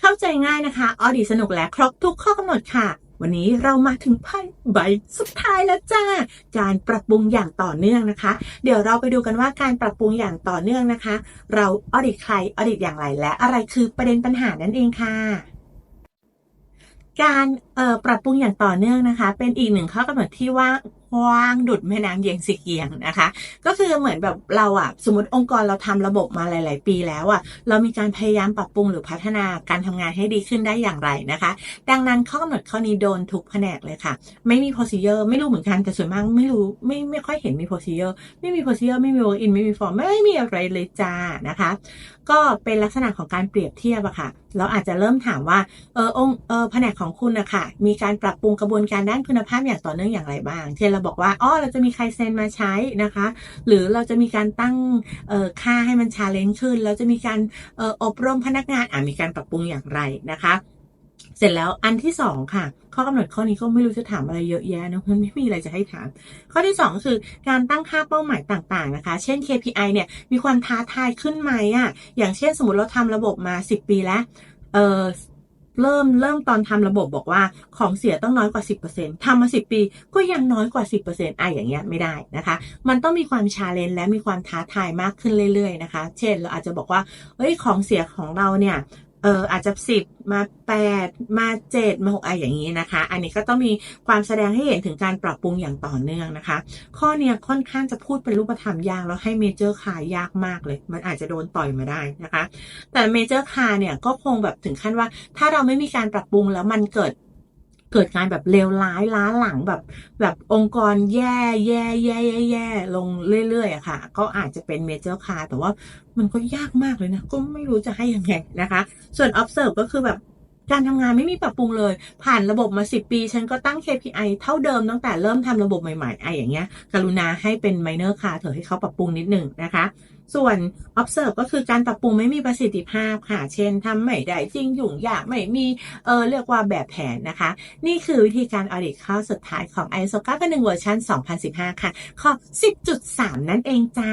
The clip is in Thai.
เข้าใจง่ายนะคะ ออดีสนุกและครบทุกข้อกำหนดค่ะ วันนี้เรามาถึงไพ่ใบสุดท้ายแล้วจ้า การปรับปรุงอย่างต่อเนื่องนะคะ เดี๋ยวเราไปดูกันว่าการปรับปรุงอย่างต่อเนื่องนะคะ เราออดิตใครออดิตอย่างไรและอะไรคือประเด็นปัญหานั่นเองค่ะการออปรับปรุงอย่างต่อเนื่องนะคะ เป็นอีกหนึ่งข้อกำหนดที่ว่า กว้างดุดแม่น้ำเยียงสีเกียงนะคะ ก็คือเหมือนแบบเราอะสมมติองค์กรเราทำระบบมาหลาย ๆ ปีแล้วอะเรามีการพยายามปรับปรุงหรือพัฒนาการทำงานให้ดีขึ้นได้อย่างไรนะคะ ดังนั้นข้อกำหนดข้อนี้โดนทุกแผนกเลยค่ะ ไม่มี procedure ไม่รู้เหมือนกันแต่ส่วนมากไม่รู้ไม่ไม่ค่อยเห็นมี procedure ไม่มี procedure ไม่มี work in ไม่มี form ไม่มีอะไรเลยจ้านะคะ ก็เป็นลักษณะของการเปรียบเทียบอะค่ะเราอาจจะเริ่มถามว่าเออองเออแผนกของคุณนะคะมีการปรับปรุงกระบวนการด้านคุณภาพอย่างต่อเนื่องอย่างไรบ้างเช่นเราบอกว่าอ๋อเราจะมีใครเซนมาใช้นะคะ หรือเราจะมีการตั้งค่าให้มันชาเลนจ์ขึ้น เราจะมีการออบรมพนักงานอ่ามีการปรับปรุงอย่างไรนะคะเสร็จแล้วอันที่สองค่ะ ข้อกำหนดข้อนี้ก็ไม่รู้จะถามอะไรเยอะแยะนะมันไม่มีอะไรจะให้ถาม ข้อที่สองคือการตั้งค่าเป้าหมายต่างๆนะคะ เช่น KPI เนี่ยมีความท้าทายขึ้นไหมอะอย่างเช่นสมมติเราทำระบบมา 10 ปีแล้วเออ เริ่มเริ่มตอนทำระบบบอกว่าของเสียต้องน้อยกว่า 10%ทำมา 10 ปีก็ยังน้อยกว่า 10%อะอย่างเงี้ยไม่ได้นะคะ มันต้องมีความชาเลนจ์และมีความท้าทายมากขึ้นเรื่อยๆนะคะ เช่นเราอาจจะบอกว่าเฮ้ยของเสียของเราเนี่ย เอออาจจะสิบมาแปดมาเจ็ดมา6อะไรอย่างนี้นะคะ อันนี้ก็ต้องมีความแสดงให้เห็นถึงการปรับปรุงอย่างต่อเนื่องนะคะ ข้อเนี้ยค่อนข้างจะพูดเป็นรูปธรรมยากแล้วให้เมเจอร์คายยากมากเลย มันอาจจะโดนต่อยมาได้นะคะ แต่เมเจอร์คาเนี่ยก็คงแบบถึงขั้นว่า ถ้าเราไม่มีการปรับปรุงแล้วมันเกิด เกิดการแบบเลวร้ายล้าหลังแบบแบบองค์กรแย่แย่แย่แย่แย่ลงเรื่อยๆอะค่ะ ก็อาจจะเป็นเมเจอร์คาแต่ว่ามันก็ยากมากเลยนะ ก็ไม่รู้จะให้ยังไงนะคะ ส่วน observe ก็คือแบบ การทำงานไม่มีปรับปรุงเลย ผ่านระบบมา 10 ปี ฉันก็ตั้ง KPI เท่าเดิมตั้งแต่เริ่มทำระบบใหม่ๆไออย่างเงี้ย กรุณาให้เป็น minor ค่ะเถอะให้เขาปรับปรุงนิดหนึ่งนะคะ ส่วน observe ก็คือการปรับปรุงไม่มีประสิทธิภาพค่ะ เช่นทำไม่ได้จริงยุ่งยากไม่มีเออเรียกว่าแบบแผนนะคะ นี่คือวิธีการ audit ข้อสุดท้ายของ ISO 911เวอร์ชัน2015 ค่ะ ข้อ 10.3 นั่นเองจ้า